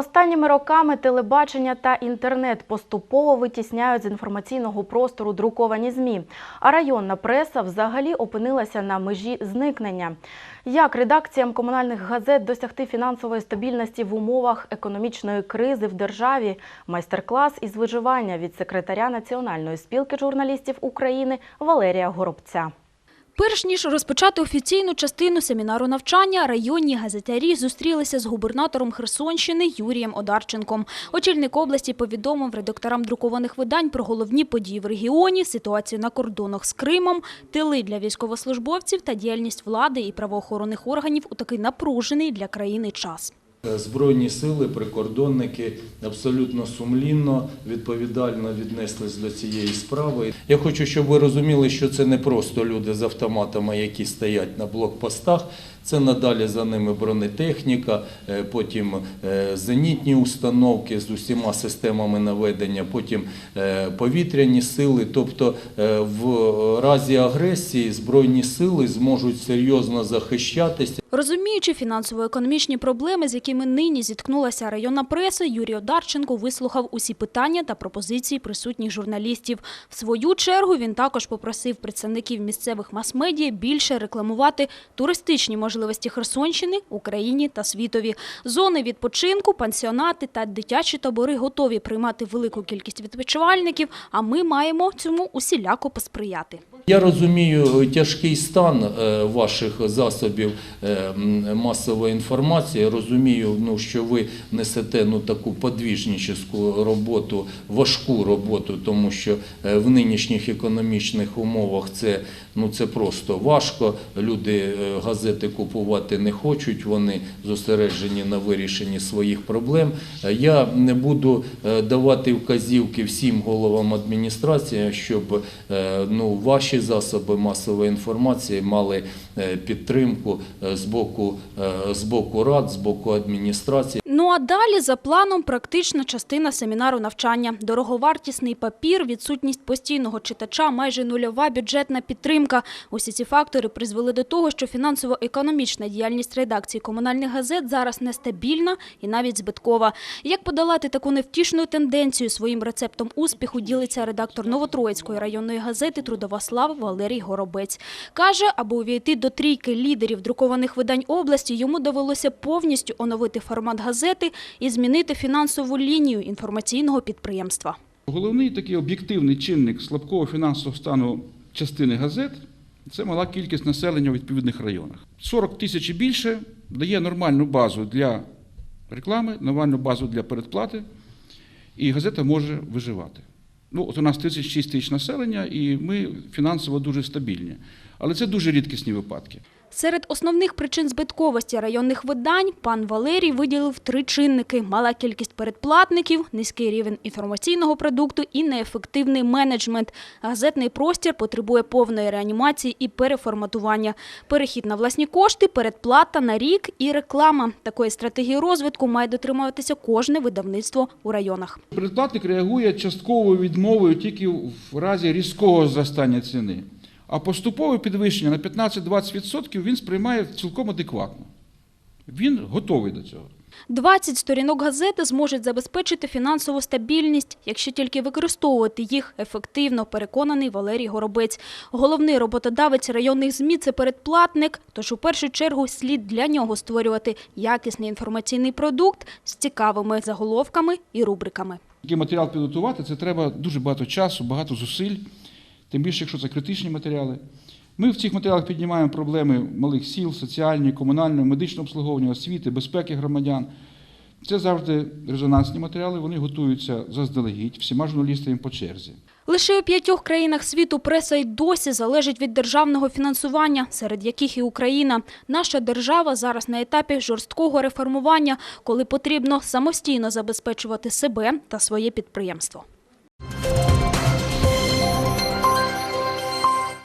Останніми роками телебачення та інтернет поступово витісняють з інформаційного простору друковані ЗМІ, а районна преса взагалі опинилася на межі зникнення. Як редакціям комунальних газет досягти фінансової стабільності в умовах економічної кризи в державі? Майстер-клас із виживання від секретаря Національної спілки журналістів України Валерія Горобця. Перш ніж розпочати офіційну частину семінару навчання, районні газетярі зустрілися з губернатором Херсонщини Юрієм Одарченком. Очільник області повідомив редакторам друкованих видань про головні події в регіоні, ситуацію на кордонах з Кримом, тили для військовослужбовців та діяльність влади і правоохоронних органів у такий напружений для країни час. Збройні сили, прикордонники абсолютно сумлінно, відповідально віднеслись до цієї справи. Я хочу, щоб ви розуміли, що це не просто люди з автоматами, які стоять на блокпостах. Це надалі за ними бронетехніка, е, потім е, зенітні установки з усіма системами наведення, потім е, повітряні сили. Тобто е, в разі агресії збройні сили зможуть серйозно захищатися. Розуміючи фінансово-економічні проблеми, з якими нині зіткнулася районна преса, Юрій Одарченко вислухав усі питання та пропозиції присутніх журналістів. В свою чергу він також попросив представників місцевих мас-медіа більше рекламувати туристичні можливості Херсонщини, Україні та світові. Зони відпочинку, пансіонати та дитячі табори готові приймати велику кількість відпочивальників, а ми маємо цьому усіляко посприяти. Я розумію тяжкий стан е, ваших засобів е, масової інформації. Розумію, ну, що ви несете ну, таку подвіжническу роботу, важку роботу, тому що е, в нинішніх економічних умовах це, ну, це просто важко. Люди газети купувати не хочуть, вони зосереджені на вирішенні своїх проблем. Я не буду давати вказівки всім головам адміністрації, щоб ну, ваші засоби масової інформації мали е, підтримку е, з боку, е, з боку рад, з боку адміністрації. Ну а далі за планом практична частина семінару навчання. Дороговартісний папір, відсутність постійного читача, майже нульова бюджетна підтримка. Усі ці фактори призвели до того, що фінансово-економічна діяльність редакції комунальних газет зараз нестабільна і навіть збиткова. Як подолати таку невтішну тенденцію своїм рецептом успіху ділиться редактор Новотроїцької районної газети Трудова слава Валерій Горобець. Каже, аби увійти до трійки лідерів друкованих видань області, йому довелося повністю оновити формат газети і змінити фінансову лінію інформаційного підприємства. Головний такий об'єктивний чинник слабкого фінансового стану частини газет це мала кількість населення у відповідних районах. 40 тисяч і більше дає нормальну базу для реклами, нормальну базу для передплати, і газета може виживати. Ну, от у нас 36 тисяч населення, і ми фінансово дуже стабільні. Але це дуже рідкісні випадки. Серед основних причин збитковості районних видань пан Валерій виділив три чинники: мала кількість передплатників, низький рівень інформаційного продукту і неефективний менеджмент. Газетний простір потребує повної реанімації і переформатування. Перехід на власні кошти, передплата на рік і реклама. Такої стратегії розвитку має дотримуватися кожне видавництво у районах. Передплатник реагує частковою відмовою тільки в разі різкого зростання ціни. А поступове підвищення на 15-20% він сприймає цілком адекватно. Він готовий до цього. 20 сторінок газети зможуть забезпечити фінансову стабільність, якщо тільки використовувати їх ефективно, переконаний Валерій Горобець. Головний роботодавець районних ЗМІ – це передплатник, тож у першу чергу слід для нього створювати якісний інформаційний продукт з цікавими заголовками і рубриками. Такий матеріал підготувати це треба дуже багато часу, багато зусиль, тим більше, якщо це критичні матеріали. Ми в цих матеріалах піднімаємо проблеми малих сіл, соціальні, комунальне, медичне обслуговування, освіти, безпеки громадян. Це завжди резонансні матеріали, вони готуються заздалегідь всіма журналістами по черзі. Лише у п'ятьох країнах світу преса й досі залежить від державного фінансування, серед яких і Україна. Наша держава зараз на етапі жорсткого реформування, коли потрібно самостійно забезпечувати себе та своє підприємство.